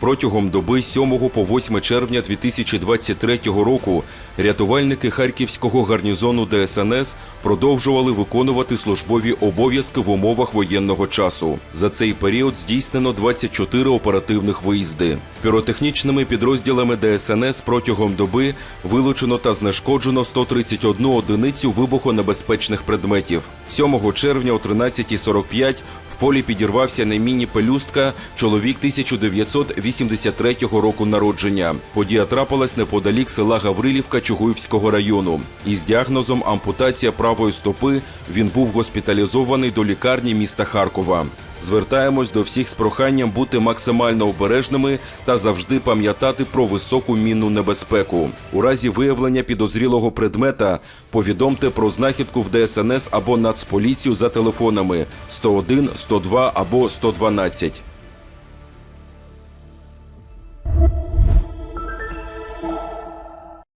Протягом доби 7 по 8 червня 2023 року рятувальники Харківського гарнізону ДСНС продовжували виконувати службові обов'язки в умовах воєнного часу. За цей період здійснено 24 оперативних виїзди. Піротехнічними підрозділами ДСНС протягом доби вилучено та знешкоджено 131 одиницю вибухонебезпечних предметів. 7 червня о 13.45 в полі підірвався на міні пелюстка чоловік 1983 року народження. Подія трапилась неподалік села Гаврилівка Чугуївського району. Із діагнозом ампутація правої стопи він був госпіталізований до лікарні міста Харкова. Звертаємось до всіх з проханням бути максимально обережними та завжди пам'ятати про високу мінну небезпеку. У разі виявлення підозрілого предмета повідомте про знахідку в ДСНС або Нацполіцію за телефонами 101, 102 або 112. you